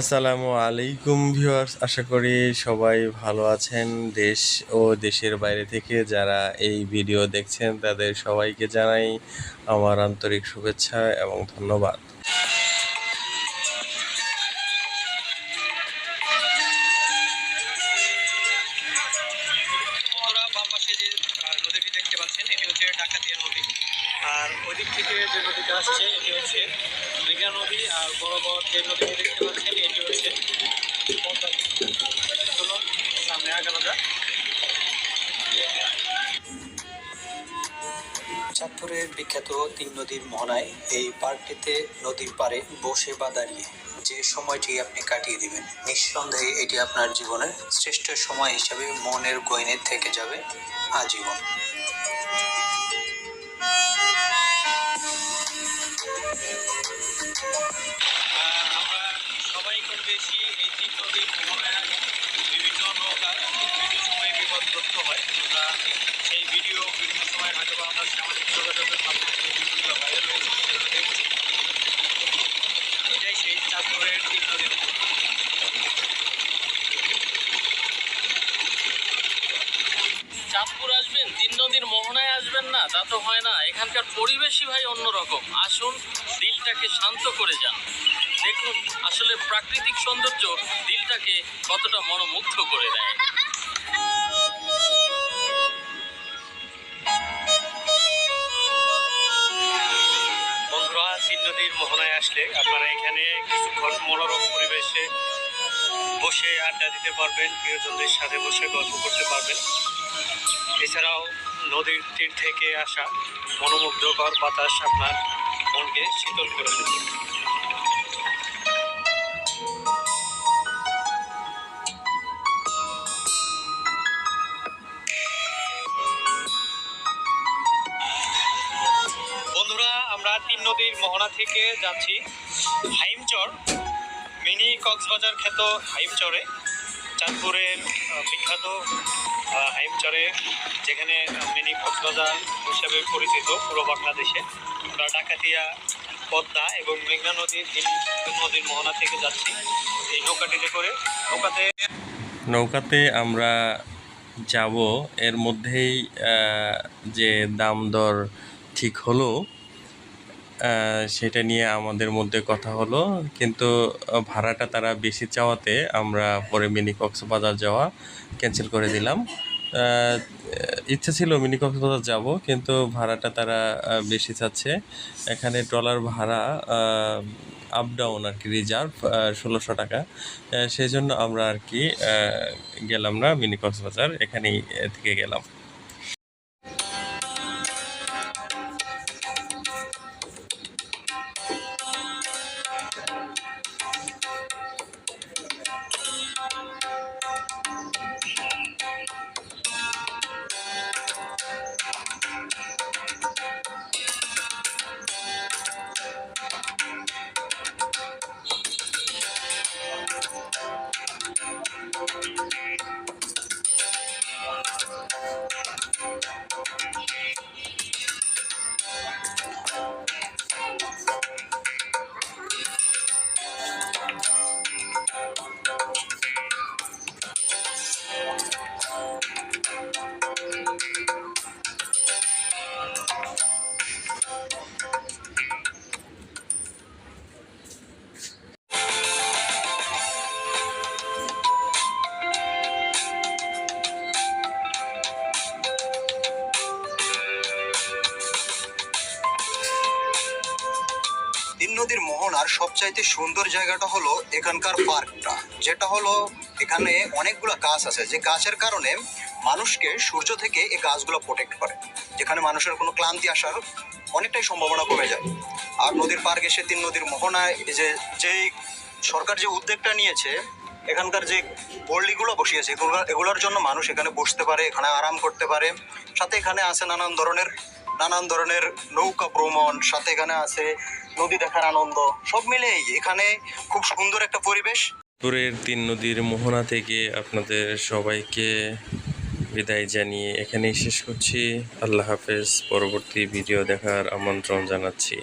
আসসালামু আলাইকুম ভিউয়ার্স, আশা করি সবাই ভালো আছেন। দেশ ও দেশের বাইরে থেকে যারা এই ভিডিও দেখছেন, তাদের সবাইকে জানাই আমার আন্তরিক শুভেচ্ছা এবং ধন্যবাদ। নদী। আর ওই দিক থেকে যে নদীটা আসছে, এটি হচ্ছে মেঘা নদী আর বড় বড় যে নদীটি দেখতে পাচ্ছেন, এটি হচ্ছে সামনে আগানো যাক। চাঁদপুরের বিখ্যাত তিন নদীর মোহনায় এই পার্কটিতে নদীর পাড়ে বসে বা দাঁড়িয়ে যে সময়টি আপনি কাটিয়ে দিবেন, নিঃসন্দেহে এটি আপনার জীবনের শ্রেষ্ঠ সময় হিসাবে মনের গহিনে থেকে যাবে আজীবন। হয়। আমরা সেই ভিডিও বিভিন্ন সময় হয়তো আমরা সামাজিক যোগাযোগের মাধ্যমে এটাই সেই চাঁদপুরের চাঁদপুর আসবেন, তিন নদীর মোহনায় আসবেন না, তা তো হয় না। এখানকার পরিবেশই ভাই অন্যরকম। আসুন, দিলটাকে শান্ত করে যান। দেখুন, আসলে প্রাকৃতিক সৌন্দর্য দিলটাকে কতটা মনোমুগ্ধ করে দেয়। নদীর মোহনায় আসলে আপনারা এখানে কিছুক্ষণ মনোরম পরিবেশে বসে আড্ডা দিতে পারবেন, প্রিয়জনদের সাথে বসে গল্প করতে পারবেন। এছাড়াও নদীর তীর থেকে আসা মনোমুগ্ধকর বাতাস আপনার মনকে শীতল করে দেবে। আমরা তিন নদীর মোহনা থেকে যাচ্ছি হাইমচর, মিনি কক্সবাজার খ্যাত হাইমচরে, চাঁদপুরের বিখ্যাত হাইমচরে, যেখানে মিনি কক্সবাজার হিসেবে পরিচিত পুরো বাংলাদেশে। আমরা ডাকাতিয়া, পদ্মা এবং মেঘনা নদীর তিন নদীর মোহনা থেকে যাচ্ছি। এই নৌকাটিতে করে নৌকাতে নৌকাতে আমরা যাব, এর মধ্যেই যে দাম দর ঠিক হলো সেটা নিয়ে আমাদের মধ্যে কথা হলো। কিন্তু ভাড়াটা তারা বেশি চাওয়াতে আমরা পরে মিনি কক্সবাজার যাওয়া ক্যান্সেল করে দিলাম। ইচ্ছা ছিল মিনি কক্সবাজার যাব, কিন্তু ভাড়াটা তারা বেশি চাচ্ছে। এখানে ট্রলার ভাড়া আপ ডাউন আর কি রিজার্ভ ষোলোশো টাকা। সেই জন্য আমরা আর কি গেলাম না মিনি কক্সবাজার এখানেই থেকে গেলাম। তিন নদীর মোহনার সবচাইতে সুন্দর জায়গাটা হলো এখানকার পার্কটা। যেটা হলো এখানে অনেকগুলো গাছ আছে। যে গাছের কারণে মানুষকে সূর্য থেকে এই গাছগুলো প্রোটেক্ট করে। যেখানে মানুষের কোনো ক্লান্তি আসার অনেকটাই সম্ভাবনা কমে যায়। আর নদীর পার্ক এসে তিন নদীর মোহনায় যে যেই সরকার যে উদ্যোগটা নিয়েছে, এখানকার যে পল্লীগুলো বসিয়েছে, এগুলো, এগুলোর জন্য মানুষ এখানে বসতে পারে, এখানে আরাম করতে পারে। সাথে এখানে আছে নানান ধরনের নানান ধরনের নৌকা ভ্রমণ, সাথে এখানে আছে নদী দেখার আনন্দ, সব মিলেই এখানে খুব সুন্দর একটা পরিবেশ। পুরের তিন নদীর মোহনা থেকে আপনাদের সবাইকে বিদায় জানিয়ে এখানেই শেষ করছি। আল্লাহ হাফেজ, পরবর্তী ভিডিও দেখার আমন্ত্রণ জানাচ্ছি।